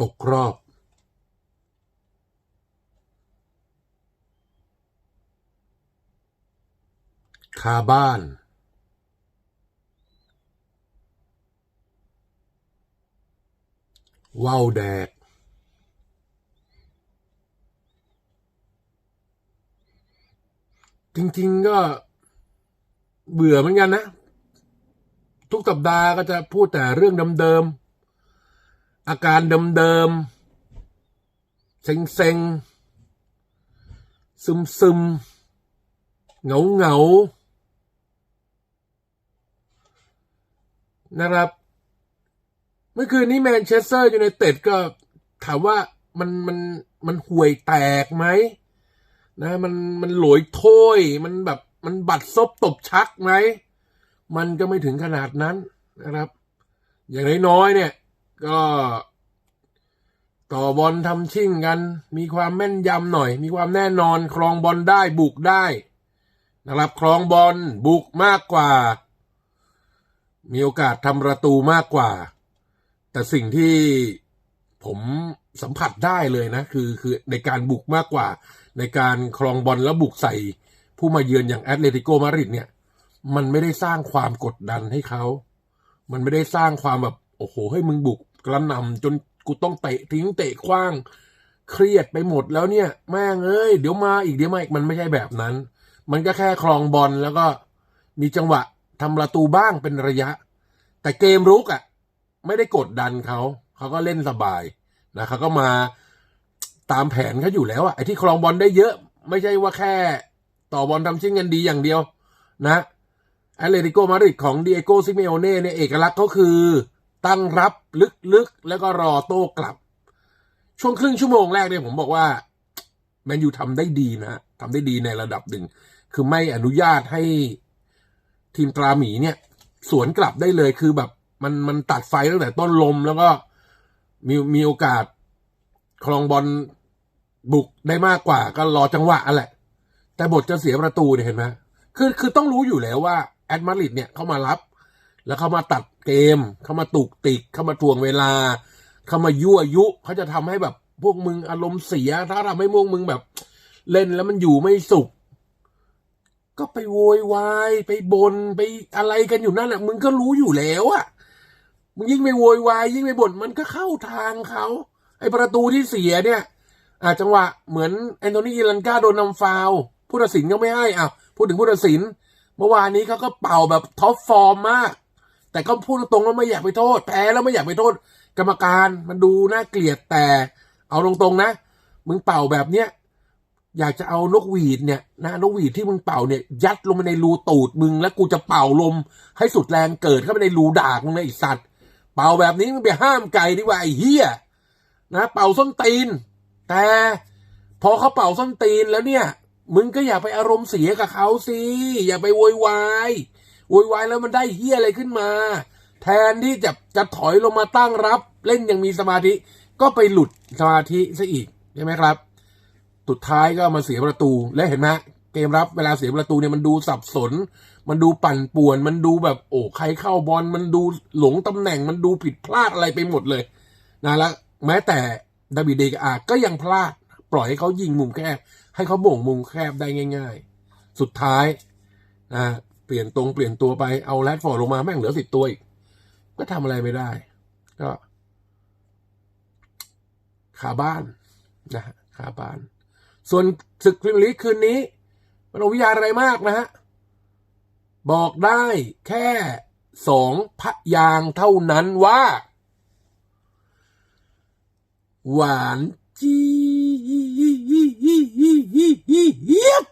ตกรอบคาบ้าน ว่าวแดก จริง ๆ ก็เบื่อเหมือนกันนะ ทุกสัปดาห์ก็จะพูดแต่เรื่องเดิมๆ อาการเดิมๆ เซ็งๆ ซึมๆ เหงาๆ นะครับ เมื่อคืนนี้แมนเชสเตอร์ยูไนเต็ดก็ถามว่ามันมันมันห่วยแตกไหมนะมันมันหลอยโถ้ยมันแบบมันบัดซบตบชักไหม มันก็ไม่ถึงขนาดนั้นนะครับ อย่างน้อยๆเนี่ย ก็ต่อบอลทำชิ่งกัน มีความแม่นยำหน่อย มีความแน่นอนครองบอลได้บุกได้นะครับครองบอลบุกมากกว่า มีโอกาสทำประตูมากกว่า แต่สิ่งที่ผมสัมผัสได้เลยนะ คือคือในการบุกมากกว่า ในการครองบอลแล้วบุกใส่ ผู้มาเยือนอย่างแอตเลติโกมาดริดเนี่ย มันไม่ได้สร้างความกดดันให้เขา มันไม่ได้สร้างความแบบโอ้โหให้มึงบุก กระหน่ำจนกูต้องเตะทิ้งเตะคว้าง เครียดไปหมดแล้วเนี่ย แม่งเอ้ยเดี๋ยวมาอีกเดี๋ยวมาอีกมันไม่ใช่แบบนั้น มันก็แค่ครองบอลแล้วก็มีจังหวะทำประตูบ้างเป็นระยะ แต่เกมรุกอะ่ะ ไม่ได้กดดันเขาเขาก็เล่นสบายนะเขาก็มาตามแผนเขาอยู่แล้วอะไอ้ที่ครองบอลได้เยอะ ไม่ใช่ว่าแค่ต่อบอลทำชิ้นกันดีอย่างเดียว นะแอตเลติโกมาดริดของเดียโกซิเมโอเน่เนี่ยเอกลักษณ์เขาคือ ตั้งรับลึกๆ แล้วก็รอโต้กลับ ช่วงครึ่งชั่วโมงแรกเนี่ยผมบอกว่าแมนยูทำได้ดีนะทำได้ดีในระดับหนึ่ง คือไม่อนุญาตให้ทีมตราหมีเนี่ย สวนกลับได้เลยคือแบบ มันมันตัดไฟตั้งแต่ต้นลมแล้วก็มีมีโอกาสครองบอลบุกได้มากกว่า ก็รอจังหวะอะแหละแต่บทจะเสียประตูเนี่ยเห็นไหมคือคือต้องรู้อยู่แล้วว่าแอดมาริดเนี่ยเข้ามารับ แล้วเข้ามาตัดเกม เข้ามาตุกติก เข้ามาทวงเวลา เข้ามายั่วยุ เขาจะทำให้แบบพวกมึงอารมณ์เสีย ถ้าทำให้พวกมึงแบบ เล่นแล้วมันอยู่ไม่สุข ก็ไปโวยวายไปบนไปอะไรกันอยู่นั่นแหละมึงก็รู้อยู่แล้วอะมึงยิ่งไปโวยวายยิ่งไปบ่นมันก็เข้าทางเขาไอประตูที่เสียเนี่ยอาจังหวะเหมือนแอนโทนีอิลันกาโดนนำฟาวผู้ตัดสินก็ไม่ให้อะพูดถึงผู้ตัดสิน เมื่อวานนี้เขาก็เป่าแบบท็อปฟอร์มมาก แต่ก็พูดตรงๆว่าไม่อยากไปโทษ แพ้แล้วไม่อยากไปโทษ กรรมการมันดูน่าเกลียดแต่ เอาตรงๆนะ มึงเป่าแบบเนี้ยอยากจะเอานกหวีดเนี่ยนะนกหวีดที่มึงเป่าเนี่ย ยัดลงไปในรูตูดมึงแล้วกูจะเป่าลม ให้สุดแรงเกิดเข้าไปในรูด่ากมึงเลยไอสัตว์ เป่าแบบนี้มึงไปห้ามไก่ดีกว่าไอ้เหี้ยนะ เป่าส้นตีน แต่พอเขาเป่าส้นตีนแล้วเนี่ย มึงก็อย่าไปอารมณ์เสียกับเขาสิอย่าไปโวยวาย โวยวายแล้วมันได้เฮียอะไรขึ้นมา แทนที่จะจะถอยลงมาตั้งรับ เล่นย่างมีสมาธิ ก็ไปหลุดสมาธิซะอีกใช่ไหมครับสุดท้ายก็มาเสียประตูและเห็นไหมเกมรับเวลาเสียประตูเนี่ยมันดูสับสน มันดูปั่นป่วน มันดูแบบโอ้ใครเข้าบอลมันดูหลงตำแหน่ง มันดูผิดพลาดอะไรไปหมดเลยนะแล้วแม้แต่ดาบิดเดกอาก็ยังพลาด ปล่อยให้เขายิงมุมแคบให้เขาโบ่งมุมแคบได้ง่าย ๆ สุดท้ายนะ เปลี่ยนตรงเปลี่ยนตัวไปเอาแรดฟอร์ดลงมาแม่งเหลือสิบตัวอีก ก็ทำอะไรไม่ได้ ก็ขาบ้านนะขาบ้าน ส่วนศึกพรีเมียร์ลีกคืนนี้มันวิทยาอะไรมากนะฮะ บอกได้แค่สองพยางเท่านั้นว่า หวานจี๊ยบ